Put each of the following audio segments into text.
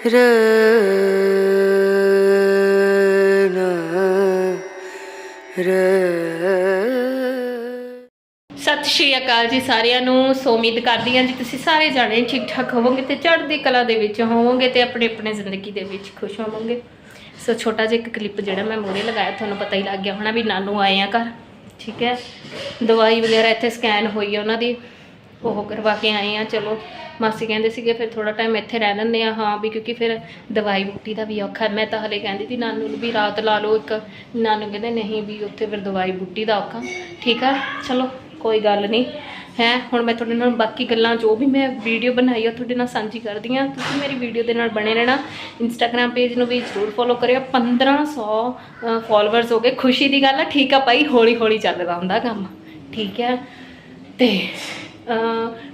ਸਤਿ ਸ਼੍ਰੀ ਅਕਾਲ ਜੀ ਸਾਰਿਆਂ ਨੂੰ। ਸੋ ਉਮੀਦ ਕਰਦੀ ਹਾਂ ਜੀ ਤੁਸੀਂ ਸਾਰੇ ਜਾਣੇ ਠੀਕ ਠਾਕ ਹੋਵੋਗੇ ਤੇ ਚੜ੍ਹਦੀ ਕਲਾ ਦੇ ਵਿੱਚ ਹੋਵੋਗੇ ਤੇ ਆਪਣੇ ਆਪਣੇ ਜ਼ਿੰਦਗੀ ਦੇ ਵਿੱਚ ਖੁਸ਼ ਹੋਵੋਗੇ। ਸੋ ਛੋਟਾ ਜਿਹਾ ਇੱਕ ਕਲਿੱਪ ਜਿਹੜਾ ਮੈਂ ਮੂਹਰੇ ਲਗਾਇਆ, ਤੁਹਾਨੂੰ ਪਤਾ ਹੀ ਲੱਗ ਗਿਆ ਹੋਣਾ ਵੀ ਨਾਨੂ ਆਏ ਆ ਘਰ, ਠੀਕ ਹੈ। ਦਵਾਈ ਵਗੈਰਾ ਇੱਥੇ ਸਕੈਨ ਹੋਈ ਆ ਉਹਨਾਂ ਦੀ। ਉਹ ਕਰਵਾ ਕੇ ਆਏ ਆ, ਚਲੋ। ਮਾਸੀ ਕਹਿੰਦੇ ਸੀਗੇ ਫਿਰ ਥੋੜਾ ਟਾਈਮ ਇੱਥੇ ਰਹਿ ਲੈਂਦੇ ਆ, ਹਾਂ ਵੀ ਕਿਉਂਕਿ ਫਿਰ ਦਵਾਈ ਬੂਟੀ ਦਾ ਵੀ ਔਖਾ ਮੈਂ ਤਾਂ ਹਲੇ ਕਹਿੰਦੀ ਸੀ ਨਾਨੂ ਨੂੰ ਵੀ ਰਾਤ ਲਾ ਲਓ ਇੱਕ। ਨਾਨੂ ਕਹਿੰਦੇ ਨਹੀਂ ਵੀ ਉੱਥੇ ਫਿਰ ਦਵਾਈ ਬੂਟੀ ਦਾ ਔਖਾ। ਠੀਕ ਆ, ਚਲੋ, ਕੋਈ ਗੱਲ ਨਹੀਂ। ਹੈ, ਹੁਣ ਮੈਂ ਤੁਹਾਡੇ ਨਾਲ ਬਾਕੀ ਗੱਲਾਂ ਜੋ ਵੀ ਮੈਂ ਵੀਡੀਓ ਬਣਾਈ ਆ, ਤੁਹਾਡੇ ਨਾਲ ਸਾਂਝੀ ਕਰਦੀ ਆ। ਤੁਸੀਂ ਮੇਰੀ ਵੀਡੀਓ ਦੇ ਨਾਲ ਬਣੇ ਰਹਿਣਾ। ਇੰਸਟਾਗ੍ਰam ਪੇਜ ਨੂੰ ਵੀ ਜ਼ਰੂਰ ਫੋਲੋ ਕਰਿਓ। 1500 ਫਾਲੋਅਰਸ ਹੋ ਗਏ। ਖੁਸ਼ੀ ਦੀ ਗੱਲ ਆ, ਠੀਕ ਆ ਭਾਈ ਹੌਲੀ ਹੌਲੀ ਚੱਲਦਾ ਹੁੰਦਾ ਕੰਮ। ਠੀਕ ਹੈ ਤੇ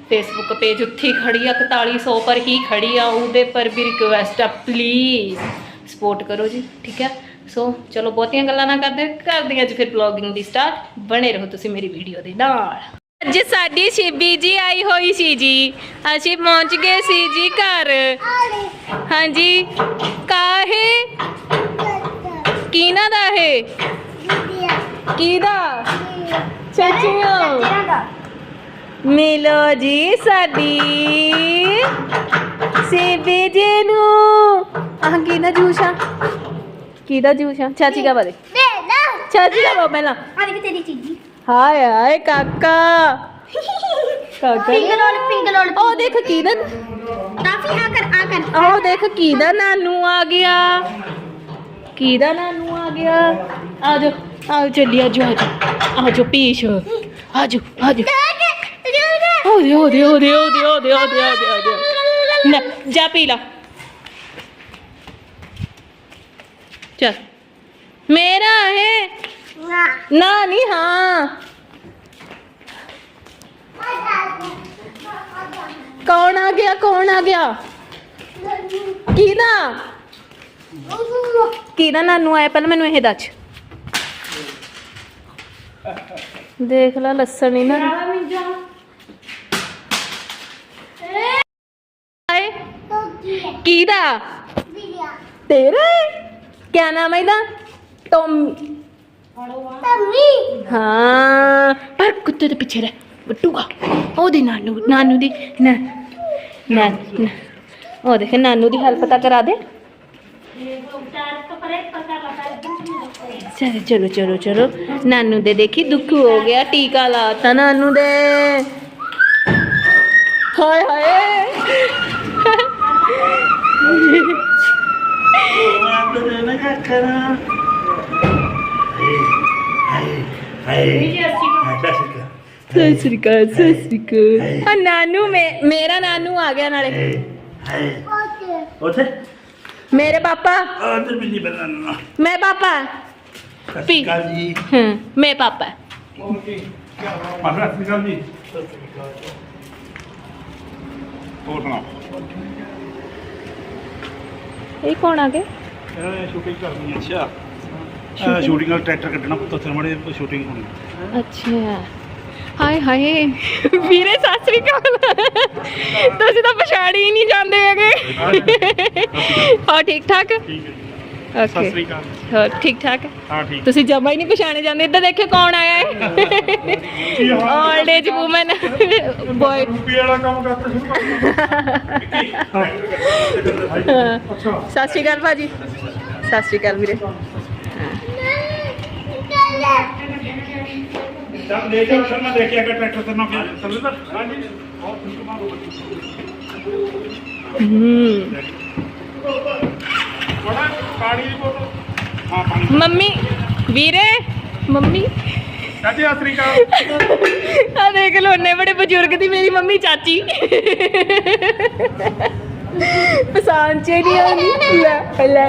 ਫੇਸਬੁੱਕ ਪੇਜ ਉੱਥੇ ਖੜੀ ਆ 4100 ਪਰ ਹੀ ਖੜੀ ਆ ਉਹਦੇ ਪਰ ਵੀ ਰਿਕਵੈਸਟ ਆ ਪਲੀਜ਼ ਸਪੋਰਟ ਕਰੋ ਜੀ ਠੀਕ ਹੈ ਸੋ ਚਲੋ ਬਹੁਤੀਆਂ ਗੱਲਾਂ ਨਾ ਕਰਦੇ ਕਰਦੇ ਅੱਜ ਫਿਰ ਵਲੌਗਿੰਗ ਦੀ ਸਟਾਰਟ ਬਣੇ ਰਹੋ ਤੁਸੀਂ ਮੇਰੀ ਵੀਡੀਓ ਦੇ ਨਾਲ। ਅੱਜ ਸਾਡੀ ਸ਼ਿਬੀ ਜੀ ਆਈ ਹੋਈ ਸੀ ਜੀ ਅਸੀਂ ਪਹੁੰਚ ਗਏ ਸੀ ਜੀ ਘਰ। ਹਾਂਜੀ ਕਾਹੇ? ਕੀਨਾ ਦਾ ਹੈ ਕੀਦਾ ਚਾਚੀਓ ਮਿਲੋ ਜੀ ਸਾਡੀ। ਸੇਬੇ ਜੀ ਨੂੰ ਆਹ ਕਿਹਦਾ ਜੂਸ ਆ? ਕਿਹਦਾ ਜੂਸ ਆ? ਚਾਚੀ ਕਾ ਬਾਰੇ ਬੇਲਾ ਚਾਚੀ ਦਾ ਬਾਰੇ ਪਹਿਲਾਂ। ਆ ਦੇਖ ਤੇਰੀ ਚੀਜੀ। ਹਾਏ ਹਾਏ ਕਾਕਾ। ਕਾਕਾ। ਪਿੰਗਲੋਲ ਪਿੰਗਲੋਲ ਉਹ ਦੇਖ ਕਿਦਨ ਕਾਫੀ ਆ ਕਰ ਆ ਕਰ। ਉਹ ਦੇਖ ਕਿਦਾ ਨਾਨੂ ਆ ਗਿਆ। ਕਿਦਾ ਨਾਨੂ ਆ ਗਿਆ। ਆਜੋ ਆਓ ਚੱਲੀ ਆਜੋ ਆਜੋ ਆਜੋ ਪੀਸ਼। ਆਜੋ ਆਜੋ ਆ ਜਾ ਹੋ ਦੇ ਹੋ ਦੇ ਹੋ ਦੇ ਨਾ, ਜਾ ਪੀ ਲਾ। ਚਲ। ਮੇਰਾ ਹੈ। ਨਾ, ਨਹੀਂ, ਹਾਂ। ਕੌਣ ਆ ਗਿਆ, ਕੌਣ ਆ ਗਿਆ? ਕਿਹਦਾ? ਕਿਹਦਾ ਨਾਨੂ ਆਇਆ? ਪਹਿਲਾਂ ਮੈਨੂੰ ਇਹ ਦੱਸ। ਦੇਖ ਲੈ, ਲੱਸਣ ਇਹਨਾਂ ਨੂੰ। तेरा है? क्या नाम है इधर? टॉम हाँ पर कुत्ते तो पीछे रह। बट्टू का। ओ दे नानू नानू दी ना ना ओ देखे नानू दी हाल पता करा दे। चलो चलो चलो चलो। नानू दे देखी दुख हो गया टीका लाता नानू दे। हाय हाय। का। करा नानू मे मेरा नानू आ गया नाले। मेरे पापा। मैं पापा। हम्म, मैं पापा। ये कौन आ गए? ਜੀ ਹਾਂ ਮੈਂ ਪਾਪਾ ਮਾਸਟਰ ਸ੍ਰੀਕਾਲ ਜੀ ਹੋਰ ਸੁਣਾ ਇਹ ਕੌਣ ਆ ਗਏ ਇਹ ਸ਼ੂਟਿੰਗ ਕਰਨੀ ਹੈ ਅੱਛਾ। ਸ਼ੂਟਿੰਗ ਨਾਲ ਟਰੈਕਟਰ ਕੱਢਣਾ ਪੁੱਤ ਉੱਥੇ ਮੜੇ ਸ਼ੂਟਿੰਗ ਹੋਣੀ। ਅੱਛਾ। ਹਾਏ ਹਾਏ ਵੀਰੇ ਸਤਿ ਸ੍ਰੀ ਅਕਾਲ। ਤੁਸੀਂ ਤਾਂ ਪਛਾਣ ਹੀ ਨਹੀਂ ਜਾਂਦੇ ਹੈਗੇ। ਹਾਂ ਠੀਕ ਠਾਕ? ਠੀਕ ਹੈ ਜੀ। ਸਤਿ ਓਕੇ ਸ੍ਰੀ ਅਕਾਲ। ਹਾਂ ਠੀਕ ਠਾਕ? ਹਾਂ ਠੀਕ। ਤੁਸੀਂ ਜਮਾ ਹੀ ਨਹੀਂ ਪਛਾਣੇ ਜਾਂਦੇ ਇੱਧਰ ਦੇਖਿਓ ਕੌਣ ਆਇਆ ਹੈ। 올ਡ ਏਜ ਔਮਨ ਬॉय ਰੂਪੀ ਵਾਲਾ ਕੰਮ ਕਰਤਾ ਸ਼ੁਰੂ ਕਰ ਅੱਛਾ। ਸਤਿ ਸ਼੍ਰੀ ਅਕਾਲ ਭਾਜੀ। ਸਤਿ ਸ਼੍ਰੀ ਅਕਾਲ ਵੀਰੇ। ਚੱਲ ਲੈ ਜਾ ਫਿਰ ਮੈਂ ਦੇਖਿਆ ਕਿ ਟਰੈਕਟਰ ਤੇ ਨਾ ਫਿਰ ਚੱਲੇ ਤਾਂ ਹਾਂਜੀ। ਬਹੁਤ ਠੀਕ ਮਾਰੋ ਹੂੰ। ਬੜਾ ਪਾਣੀ ਦੀ ਬੋਤਲ। ਹਾਂ ਪਾਣੀ ਮੰਮੀ ਵੀਰੇ ਮੰਮੀ। ਚਾਚੀ ਸਤਿ ਸ੍ਰੀ ਅਕਾਲ। ਆ ਦੇਖ ਲੋ ਨੇ ਬੜੇ ਬਜ਼ੁਰਗ ਦੀ ਮੇਰੀ ਮੰਮੀ ਚਾਚੀ। ਚ ਹੀ ਨਹੀਂ ਆਉਂਦੀ। ਲੈ ਲੈ।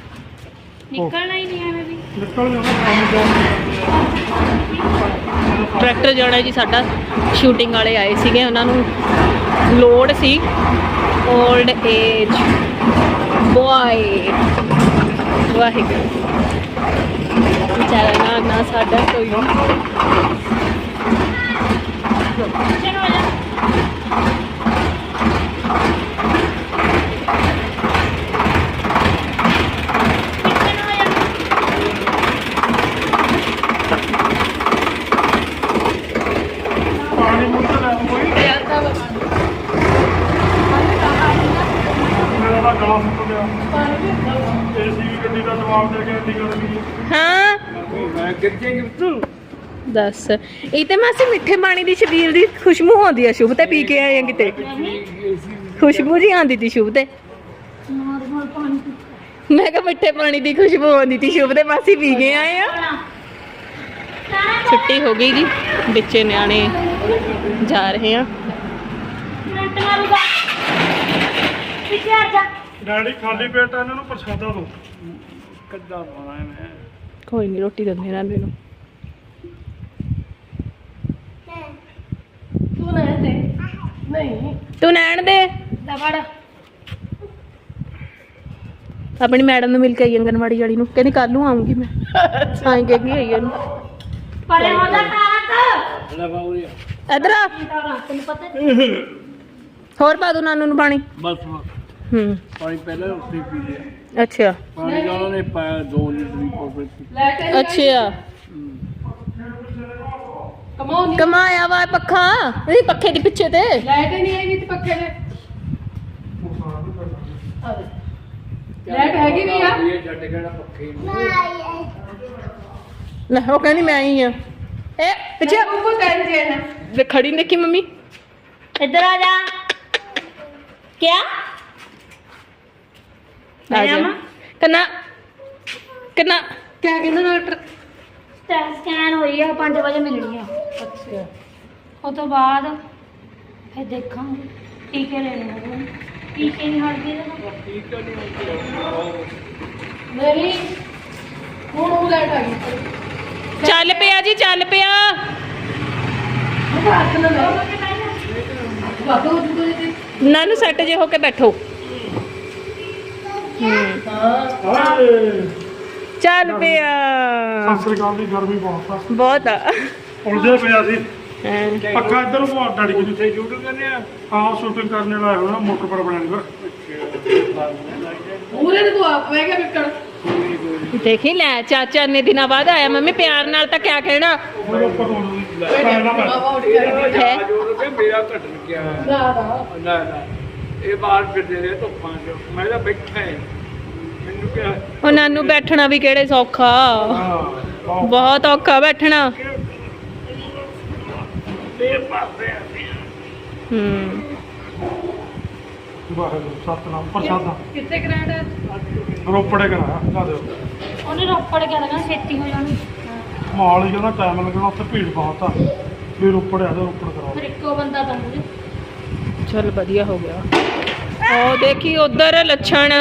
ਨਿਕਲਣਾ ਹੀ ਨਹੀਂ ਐਵੇਂ ਵੀ। ਨਿਕਲ ਜਾਣਾ ਕੰਮ ਜਾਣ ਟਰੈਕਟਰ ਜਾਣਾ ਜੀ ਸਾਡਾ ਸ਼ੂਟਿੰਗ ਵਾਲੇ ਆਏ ਸੀਗੇ ਉਹਨਾਂ ਨੂੰ ਲੋਡ ਸੀ। Old age boy Waheguru. ਵਿਚਾਰਾ ਨਾ ਨਾ ਸਾਡਾ ਕੋਈ। ਚਲੋ ਆ ਜਾ ਚਲੋ ਆ ਜਾ ਪਾਣੀ ਮੁੱਕ ਲੈ ਕੋਈ ਮੇਰਾ ਤਾਂ ਗਲਾ ਸੁੱਕ ਗਿਆ ਏਸੀ ਵੀ ਗੱਡੀ ਦਾ ਜਵਾਬ ਦੇ ਕੇ ਇੰਨੀ ਗਰਮੀ ਹਾਂ ਮੈਂ ਗਿਰ ਤੂੰ ਦੱਸ। ਇਹ ਤੇ ਮਾਸੀ ਮਿੱਠੇ ਪਾਣੀ ਦੀ ਛਬੀਲ ਦੀ ਖੁਸ਼ਬੂ ਆਉਂਦੀ ਆ ਸ਼ੁਭ ਤੇ ਪੀ ਕੇ ਆਏ ਆ ਕਿਤੇ। ਖੁਸ਼ਬੂ ਜੀ ਆਉਂਦੀ ਤੀ ਸ਼ੁਭ ਤੇ। ਮੈਂ ਕਿਹਾ ਮਿੱਠੇ ਪਾਣੀ ਦੀ ਖੁਸ਼ਬੂ ਆਉਂਦੀ ਤੀ ਸ਼ੁਭ ਤੇ ਮਾਸੀ ਪੀ ਕੇ ਆਏ ਆ। ਛੁੱਟੀ ਹੋ ਗਈ ਜੀ ਬੱਚੇ ਨਿਆਣੇ ਜਾ ਰਹੇ ਆ। ਮਿੰਟ ਮਾਰੂਗਾ ਪਿੱਛੇ ਆ ਜਾ ਡੈਡੀ ਖਾਲੀ ਪੇਟ ਆ, ਇਹਨਾਂ ਨੂੰ ਪ੍ਰਸ਼ਾਦਾ ਦੋ। ਕੱਦਾ ਪਾਣਾ ਮੈਂ। ਕੋਈ ਨਹੀਂ ਰੋਟੀ ਦਿੰਦੇ ਇਹਨਾਂ ਨੂੰ ਤੂੰ ਨਾ ਦੇ ਨਹੀਂ ਤੂੰ ਨੈਣ ਦੇ। ਦਵੜ ਆਪਣੀ ਮੈਡਮ ਨੂੰ ਮਿਲ ਕੇ ਆਈ ਅੰਗਨਵਾੜੀ ਵਾਲੀ ਨੂੰ। ਕਹਿੰਦੀ ਕੱਲ ਨੂੰ ਆਉਂਗੀ ਮੈਂ। ਆਈ ਕਹਿੰਦੀ ਆਈ ਇਹਨੂੰ ਪਰੇ ਹੋ ਜਾ ਤਾਰਕ। ਲੈ ਬਾਉਰੀ ਇਧਰ ਆ। ਤੈਨੂੰ ਪਤਾ ਹੋਰ ਪਾ ਦੋ ਨਾਨੂ ਨੂੰ ਪਾਣੀ। ਬਸ ਹੂੰ। ਪਾਣੀ ਪਹਿਲਾਂ ਉੱਥੇ ਪੀ ਲਿਆ। ਅੱਛਾ। ਪਾਣੀ ਦਾ ਉਹਨਾਂ ਨੇ ਪਾਇਆ 2 ਲੀਟਰ ਦੀ ਪਾਉਡਰ ਅੱਛਾ। ਕਮਾਓ ਕਮਾਇਆ ਵਾ ਪੱਖਾ। ਇਹ ਪੱਖੇ ਦੇ ਪਿੱਛੇ ਤੇ। ਲਾਈਟ ਨਹੀਂ ਆਈ ਵੀ ਤੇ ਪੱਖੇ ਦੇ। ਆ ਹੈਗੀ ਨਹੀਂ ਆ। ਇਹ ਛੱਡ ਕੇ ਪੱਖੇ ਨੂੰ ਲੈ ਉਹ ਕਹਿੰਦੀ ਮੈਂ ਹੀ ਆ। ਇਹ ਪਿੱਛੇ ਦੇ ਖੜੀ ਦੇਖੀ ਮੰਮੀ। इधर आ जा क्या ਆ ਜਾ। ਕੰਨਾ? ਕੰਨਾ? क्या कहना डॉक्टर स्कैन हुई है 5 बजे मिलनी है ਅੱਛਾ ਉਹ ਤੋਂ ਬਾਅਦ ਫਿਰ ਦੇਖਾਂਗੇ ਟੀਕੇ ਲੈਣੇ ਹੋਣਗੇ ਟੀਕੇ ਨਹੀਂ ਹਟਦੇ ਨਾ। ਨਹੀਂ ਹੁਣ ਉਹ ਲਾਈਟ ਆ ਗਈ। ਚੱਲ ਪਿਆ ਜੀ ਚੱਲ ਪਿਆ। ਉਹ ਹੱਥ ਨਾ ਨਾਨੂ ਸੈੱਟ ਜੇ ਹੋ ਕੇ ਬੈਠੋ। ਹੂੰ। ਚੱਲ ਪਿਆ। ਸਤਿ ਸ੍ਰੀ ਅਕਾਲ ਦੀ ਗਰਮੀ ਬਹੁਤ ਆ। ਬਹੁਤ ਆ। ਉਲਝੇ ਪਿਆ ਸੀ। ਹਾਂ। ਪੱਕਾ ਇੱਧਰ ਨੂੰ ਬਹੁਤ ਡੜੀ ਜਿੱਥੇ ਸ਼ੂਟਿੰਗ ਕਰਨੇ ਆ ਹਾਂ ਸ਼ੂਟਿੰਗ ਕਰਨੇ ਵਾਲਾ ਹੋਣਾ ਮੋਟਰ ਪਰ ਬਣਾਉਣਾ ਉਹਨੇ ਤੂੰ ਆਪ ਬਹਿ ਗਿਆ ਵਿਕਣ ਦੇਖੀ ਲੈ ਚਾਚਾ ਨੇ ਦਿਨਾਂ ਬਾਅਦ ਆਇਆ ਮੰਮੀ ਪਿਆਰ ਨਾਲ ਤਾਂ ਕਿਆ ਕਹਿਣਾ? ਉੱਪਰ ਨੂੰ ਪੈਣਾ ਪੈ ਬਾਬਾ ਉੱਠ ਗਿਆ ਹੈ। ਜੋੜ ਕੇ ਮੇਰਾ ਘਟ ਗਿਆ। ਨਾ ਨਾ। ਨਾ ਨਾ। ਇਹ ਬਾਹਰ ਫਿਰਦੇ ਰਹੇ ਧੁੱਪਾਂ 'ਚ। ਮੈਂ ਤਾਂ ਬੈਠਾ ਹੈ ਮੈਨੂੰ ਕਿਹਾ ਉਹ ਨਾਨੂ ਬੈਠਣਾ ਵੀ ਕਿਹੜੇ ਸੌਖਾ। ਬਹੁਤ ਔਖਾ ਬੈਠਣਾ। ਇਹ ਪਾਸੇ ਆ ਹੂੰ। ਵਾਹਿਗੁਰੂ ਸਤਨਾਮ ਪ੍ਰਸ਼ਾਦਾ। ਕਿੱਥੇ ਗ੍ਰੈਂਡ ਰੋਪੜੇ ਕਰਾ ਕਾ ਦਿਓ। ਉਹਨੇ ਰੋਪੜ ਕੇ ਲਗਾ ਛੇਤੀ ਹੋ ਜਾਣੀ। ਮਾਲ ਹੀ ਕਹਿੰਦਾ ਟਾਈਮ ਲੱਗਣਾ ਉੱਥੇ ਭੀੜ ਬਹੁਤ ਆ। ਵੀ ਰੋਪੜ ਆ ਜਾ ਰੋਪੜ ਕਰਾਓ ਫਿਰ ਇੱਕੋ ਬੰਦਾ ਤਾਂ ਮੂਰੇ। ਚਲ ਵਧੀਆ ਹੋ ਗਿਆ। ਉਹ ਦੇਖੀ ਉਧਰ ਲੱਛਣ।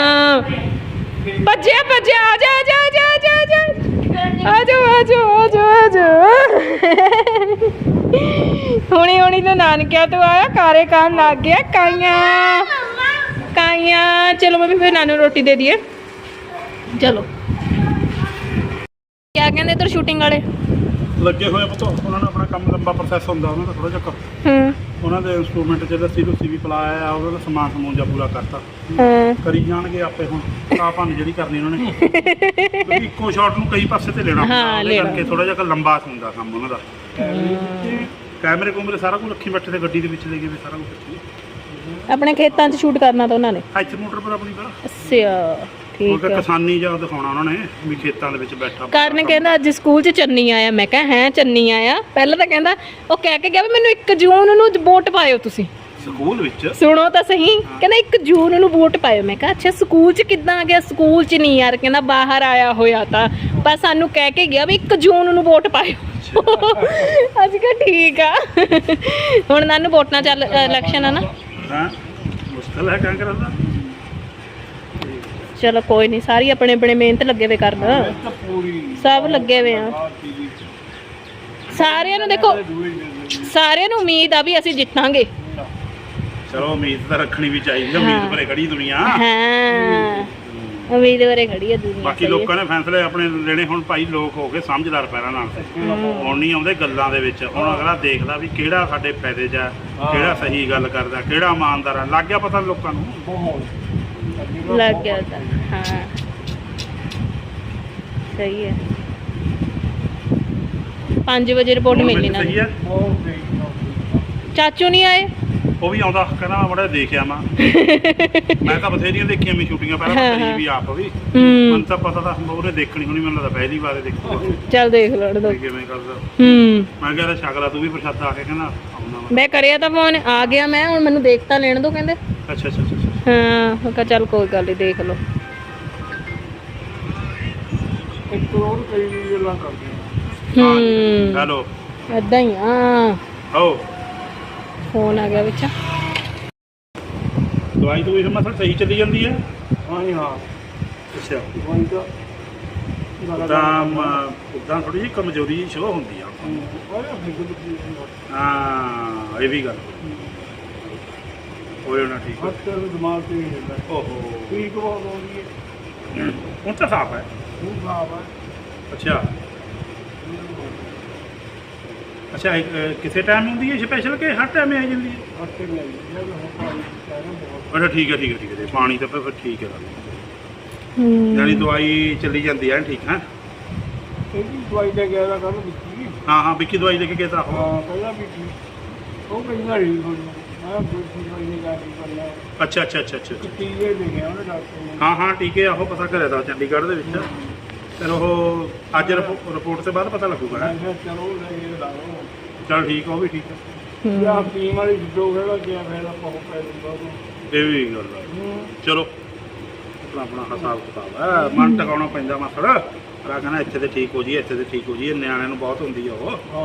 ਭੱਜਿਆ ਭੱਜਿਆ ਆ ਜਾ ਆ ਜਾ ਆ ਜਾ ਆ ਜਾ ਆ ਜਾ। ਆ ਜਾ ਆ ਜਾ ਆ ਜਾ ਆ ਜਾ। ਹੁਣੀ ਹੁਣੀ ਤੋਂ ਨਾਨਕਿਆ ਤੋਂ ਆਇਆ ਕਾਰੇ ਕਾਨ ਲੱਗ ਗਿਆ ਕਾਈਆਂ ਕਾਈਆਂ। ਚਲੋ ਮੰਮੀ ਫਿਰ ਨਾਨੂ ਰੋਟੀ ਦੇ ਦਈਏ। ਚਲੋ। ਕਿਆ ਕਹਿੰਦੇ ਤੇਰ ਸ਼ੂਟਿੰਗ ਵਾਲੇ? ਲੱਗੇ ਹੋਏ ਪੁੱਤ ਉਹਨਾਂ ਨੇ ਆਪਣਾ ਕੰਮ ਲੰਬਾ ਪ੍ਰੋਸੈਸ ਹੁੰਦਾ ਉਹਨਾਂ ਦਾ ਥੋੜਾ ਜਿਹਾ ਕ- ਹੂੰ। ਉਹਨਾਂ ਦੇ ਇਨਸਟਰੂਮੈਂਟ ਚ ਲੱਸੀ ਲੁੱਸੀ ਵੀ ਪਲਾਇਆ ਆ ਉਹਨਾਂ ਦਾ ਸਮਾਨ ਸਮੂਨ ਜਿਹਾ ਪੂਰਾ ਕਰਤਾ। ਹਾਂ। ਕਰੀ ਜਾਣਗੇ ਆਪੇ ਹੁਣ ਤਾਂ ਭੰਨ ਜਿਹੜੀ ਕਰਨੀ ਉਹਨਾਂ ਨੇ। ਕਿਉਂਕਿ ਇੱਕੋ ਸ਼ਾਟ ਨੂੰ ਕਈ ਪਾਸੇ ਤੇ ਲੈਣਾ ਹਾਂ, ਉਹਦੇ ਲੈਣਾ। ਕਰਕੇ ਥੋੜਾ ਜਿਹਾ ਕੁ ਲੰਬਾ ਹੁੰਦਾ ਕੰਮ ਉਹਨਾਂ ਦਾ। ਕੈਮਰੇ ਕੁਮਰੇ ਸਾਰਾ ਕੁਝ ਰੱਖੀ ਬੈਠੇ ਤੇ ਗੱਡੀ ਦੇ ਵਿੱਚ ਲੈ ਕੇ ਵੀ ਸਾਰਾ ਕੁਝ ਰੱਖੀ। ਆਪਣੇ ਖੇਤਾਂ 'ਚ ਸ਼ੂਟ ਕਰਨਾ ਤਾਂ ਉਹਨਾਂ ਨੇ? ਇੱਥੇ ਮੋਟਰ ਪਰ ਆਪਣੀ ਪਰ ਅੱਛਾ ਠੀਕ ਕਿਉਂਕਿ ਆ। ਕਿਸਾਨੀ ਜਾਂ ਦਿਖਾਉਣਾ ਉਹਨਾਂ ਨੇ ਵੀ ਖੇਤਾਂ ਦੇ ਵਿੱਚ ਬੈਠਾ। ਕਰਨ ਕਹਿੰਦਾ ਅੱਜ ਸਕੂਲ 'ਚ ਚੰਨੀ ਆਇਆ। ਮੈਂ ਕਿਹਾ ਹੈ ਚੰਨੀ ਆਇਆ? ਪਹਿਲਾਂ ਤਾਂ ਕਹਿੰਦਾ ਉਹ ਕਹਿ ਕੇ ਗਿਆ ਵੀ ਮੈਨੂੰ 1 ਜੂਨ ਨੂੰ ਵੋਟ ਪਾਇਓ ਤੁਸੀਂ। ਸਕੂਲ ਵਿੱਚ? ਸੁਣੋ ਤਾਂ ਸਹੀ। ਕਹਿੰਦਾ 1 ਜੂਨ ਨੂੰ ਵੋਟ ਪਾਇਓ। ਮੈਂ ਕਿਹਾ ਅੱਛਾ ਸਕੂਲ 'ਚ ਕਿੱਦਾਂ ਆ ਗਿਆ? ਸਕੂਲ 'ਚ ਨਹੀਂ ਯਾਰ। ਕਹਿੰਦਾ ਬਾਹਰ ਆਇਆ ਹੋਇਆ ਤਾਂ। ਪਰ ਸਾਨੂੰ ਕਹਿ ਕੇ ਗਿਆ ਵੀ 1 ਜੂਨ ਨੂੰ ਵੋਟ ਪਾਇਓ। ਅੱਜ ਕਿਹਾ ਠੀਕ ਆ। ਹੁਣ ਨਾਨੂੰ ਵੋਟਾਂ ਚੱਲ ਇਲੈਕਸ਼ਨ ਆ ਨਾ। ਹਾਂ ਮੁਸ਼ਕਲ ਹੈ ਕਾਂਗਰਸ ਦਾ। ਚਲੋ ਕੋਈ ਨਹੀਂ ਸਾਰੀ ਆਪਣੇ ਆਪਣੇ ਮਿਹਨਤ ਲੱਗੇ ਵੇ ਕਰਨ। ਸਭ ਲੱਗੇ ਵੇ ਆ। ਸਾਰਿਆਂ ਨੂੰ ਦੇਖੋ ਸਾਰਿਆਂ ਨੂੰ ਉਮੀਦ ਆ ਵੀ ਅਸੀਂ ਜਿੱਤਾਂਗੇ। ਚਲੋ ਉਮੀਦ ਤਾਂ ਰੱਖਣੀ ਵੀ ਚਾਹੀਦੀ। ਉਮੀਦ ਭਰੇ ਖੜੀ ਦੁਨੀਆ। ਹਾਂ। ਉਮੀਦ ਵਰੇ ਖੜੀ ਆ ਦੁਨੀਆ ਬਾਕੀ ਸਹੀ ਹੈ। ਲੋਕਾਂ ਨੇ ਫੈਸਲੇ ਆਪਣੇ ਲੈਣੇ ਹੁਣ ਭਾਈ ਲੋਕ ਹੋ ਗਏ ਸਮਝਦਾਰ ਪੈਰਾਂ ਨਾਲ। ਹੁਣ ਨਹੀਂ ਆਉਂਦੇ ਗੱਲਾਂ ਦੇ ਵਿੱਚ। ਹੁਣ ਅਗਲਾ ਦੇਖਦਾ ਵੀ ਕਿਹੜਾ ਸਾਡੇ ਫਾਇਦੇ 'ਚ ਆ ਕਿਹੜਾ ਸਹੀ ਗੱਲ ਕਰਦਾ ਕਿਹੜਾ ਇਮਾਨਦਾਰ ਆ। ਲੱਗ ਗਿਆ ਪਤਾ ਲੋਕਾਂ ਨੂੰ? ਬਹੁਤ। ਲੱਗ ਗਿਆ ਤਾਂ ਹਾਂ। ਸਹੀ ਹੈ। 5 ਵਜੇ ਰਿਪੋਰਟ ਹੁਣ ਮਿਲਣੀ ਵਿੱਚ ਨਾ ਸਹੀ ਹੈ ਬਹੁਤ ਦੇਖ ਚਾਚੂ ਨਹੀਂ ਆਏ? ਉਹ ਵੀ ਆਉਂਦਾ ਕਹਿੰਦਾ ਮੈਂ ਬੜਾ ਦੇਖਿਆ ਮੈਂ। ਮੈਂ ਤਾਂ ਬਥੇਰੀਆਂ ਦੇਖੀਆਂ ਮੈਂ ਸ਼ੂਟਿੰਗਾਂ ਪਹਿਲਾਂ ਹਾਂ। ਵੀ ਆਪ ਵੀ। ਹੂੰ। ਮੈਨੂੰ ਤਾਂ ਪਤਾ ਤਾਂ ਉਹਨੇ ਦੇਖਣੀ ਹੋਣੀ ਮੈਨੂੰ ਲੱਗਦਾ ਪਹਿਲੀ ਵਾਰ ਦੇਖੂਗਾ ਚੱਲ ਦੇਖ ਲੈਣ ਦੋ ਕਿਵੇਂ ਕਰਦਾ। ਹੂੰ। ਮੈਂ ਕਿਹਾ ਸ਼ਕਲਾ ਤੂੰ ਵੀ ਪ੍ਰਸ਼ਾਦਾ ਆ ਕੇ ਕਹਿੰਦਾ। ਮੈਂ। ਕਰਿਆ ਤਾਂ ਫੋਨ ਆ ਗਿਆ ਮੈਂ ਹੁਣ ਮੈਨੂੰ ਦੇਖ ਤਾਂ ਲੈਣ ਦੋ ਕਹਿੰਦੇ। ਅੱਛਾ ਅੱਛਾ। ਹਾਂ ਮੈਂ ਕਿਹਾ ਚੱਲ ਕੋਈ ਗੱਲ ਨਹੀਂ ਦੇਖ ਲਓ। ਇੱਕ ਕਰੋੜ ਕਈ ਗੱਲਾਂ ਕਰਦੇ ਹੂੰ। ਹੈਲੋ। ਏਦਾਂ ਹੀ ਆ ਹੋ ਫੋਨ ਆ ਗਿਆ ਵਿੱਚ। ਦਵਾਈ ਤੋਂ ਇਹ ਮਸਲ ਸਹੀ ਚੱਲੀ ਜਾਂਦੀ ਹੈ। ਹਾਂ ਜੀ, ਹਾਂ। ਅੱਛਾ। ਵਹੀਂ ਤਾਂ ਉਦਾਂ ਉਦਾਂ ਥੋੜੀ ਜਿਹੀ ਕਮਜ਼ੋਰੀ ਜਿਹੀ ਸ਼ੋ ਹੁੰਦੀ ਆ। ਹਾਂ। ਇਹ ਵੀ ਗੱਲ। ਹੋਏ ਨਾ ਠੀਕ ਹੱਥ ਤੇ ਦਿਮਾਗ ਤੇ ਨਹੀਂ ਹੁੰਦਾ। ਓਹੋ। ਠੀਕ ਹੈ। ਹੁਣ ਤਾਂ ਸਾਫ਼ ਹੈ। ਉਹ ਖਰਾਬ ਹੈ। ਅੱਛਾ। ਅੱਛਾ ਇਹ, ਅਹ, ਕਿਸੇ ਟਾਈਮ ਹੁੰਦੀ ਹੈ ਸਪੈਸ਼ਲ ਕਿ ਹਰ ਟਾਈਮ ਆ ਜਾਂਦੀ ਹੈ? ਹੱਥ ਆਈ ਜਦੋਂ ਹੁਣ ਪਾਣੀ ਬਹੁਤ ਅੱਛਾ ਠੀਕ ਹੈ ਠੀਕ ਹੈ ਠੀਕ ਹੈ ਜੀ, ਪਾਣੀ ਤਾਂ ਫਿਰ ਫਿਰ ਠੀਕ ਹੈ ਹੂੰ। ਯਾਨੀ ਦਵਾਈ ਚੱਲੀ ਜਾਂਦੀ ਹੈ ਠੀਕ ਹੈ? ਇਹਦੀ ਦਵਾਈ ਲੈ ਗਿਆ ਦਾ ਹਾਂ ਹਾਂ ਵਿੱਕੀ ਦਵਾਈ ਲੈ ਕੇ ਗਿਆ ਤਾਂ ਉਹ। ਹਾਂ ਪਹਿਲਾਂ ਵੀ ਠੀਕ ਉਹ ਕਹਿੰਦਾ ਨਹੀਂ ਹੁਣ ਮੈਂ ਦੂਜੀ ਦਵਾਈ ਨਹੀਂ ਜਾ ਕੇ ਕਰਨਾ ਅੱਛਾ ਅੱਛਾ ਅੱਛਾ ਅੱਛਾ ਅੱਛਾ। ਟੀਕੇ ਦੇ ਗਿਆ ਉਹਨੇ ਡਾਕਟਰ ਨੇ। ਹਾਂ ਹਾਂ ਟੀਕੇ ਆਹੋ ਪਤਾ ਕਰਿਆ ਤਾਂ ਚੰਡੀਗੜ੍ਹ ਦੇ ਵਿੱਚ। ਫਿਰ ਉਹ ਅੱਜ ਰਿਪੋ- ਰਿਪੋਰਟ ਤੋਂ ਬਾਅਦ ਪਤਾ ਲੱਗੂਗਾ ਮੈਂ ਨਾ ਕਿਹਾ ਚਲੋ ਲੈ ਕੇ ਲਾਓ। ਚਲ ਠੀਕ ਆ, ਉਹ ਵੀ ਠੀਕ ਹੈ ਯਾ ਟੀਮ ਵਾਲੀ ਜੋ ਹੈਗਾ ਗਿਆ ਫਿਰ ਆਪਾਂ ਉਹ ਪੈ ਦੂੰਗਾ ਉਹਨੂੰ ਇਹ ਵੀ ਗੱਲ ਆ ਚਲੋ ਆਪਣਾ ਆਪਣਾ ਹਿਸਾਬ ਕਿਤਾਬ ਹੈ ਮਨ ਟਿਕਾਉਣਾ ਪੈਂਦਾ ਮਸੜ। ਰਾ ਕਹਿੰਦਾ ਇੱਥੇ ਤੇ ਠੀਕ ਹੋ ਜੀ ਇੱਥੇ ਤੇ ਠੀਕ ਹੋ ਜੀ ਇਹ ਨਿਆਣਿਆਂ ਨੂੰ ਬਹੁਤ ਹੁੰਦੀ ਆ ਉਹ। ਹਾਂ।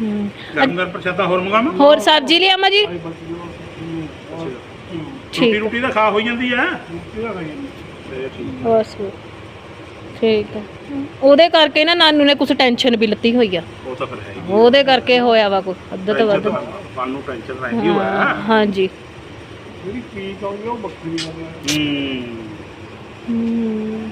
ਹੂੰ ਗਰਮ ਪ੍ਰਸ਼ਾਦਾ ਹੋਰ ਮੰਗਾਵਾਂ? ਹੋਰ ਸਬਜ਼ੀ ਲਿਆਵਾਂ ਜੀ? ਆਈ ਬੱਤੀ ਉਹ ਰੋਟੀ ਠੀਕ। ਰੋਟੀ ਤਾਂ ਖਾ ਹੋਈ ਜਾਂਦੀ ਹੈ ਕਿਹੜਾ ਖਾਈ ਤੇ ਠੀਕ ਬਸ ਠੀਕ ਹੈ। ਉਹਦੇ ਕਰਕੇ ਨਾ ਨਾਨੂ ਨੇ ਕੁਝ ਟੈਨਸ਼ਨ ਵੀ ਲੱਤੀ ਹੋਈ ਆ। ਉਹ ਤਾਂ ਫਿਰ ਹੈ ਹੀ ਉਹਦੇ ਕਰਕੇ ਹੋਇਆ ਵਾ ਕੋਈ ਅੱਧਾ ਤੋਂ ਵੱਧ। ਮਨ ਨੂੰ ਟੈਨਸ਼ਨ ਰਹਿੰਦੀ ਹੋਇਆ। ਹਾਂ, ਹਾਂਜੀ। ਜਿਹੜੀ ਪੀਕ ਆਉਂਦੀ ਆ ਉਹ ਬੱਕਰੀ ਵਾਲੀ ਆ। ਹੂੰ। ਹੂੰ।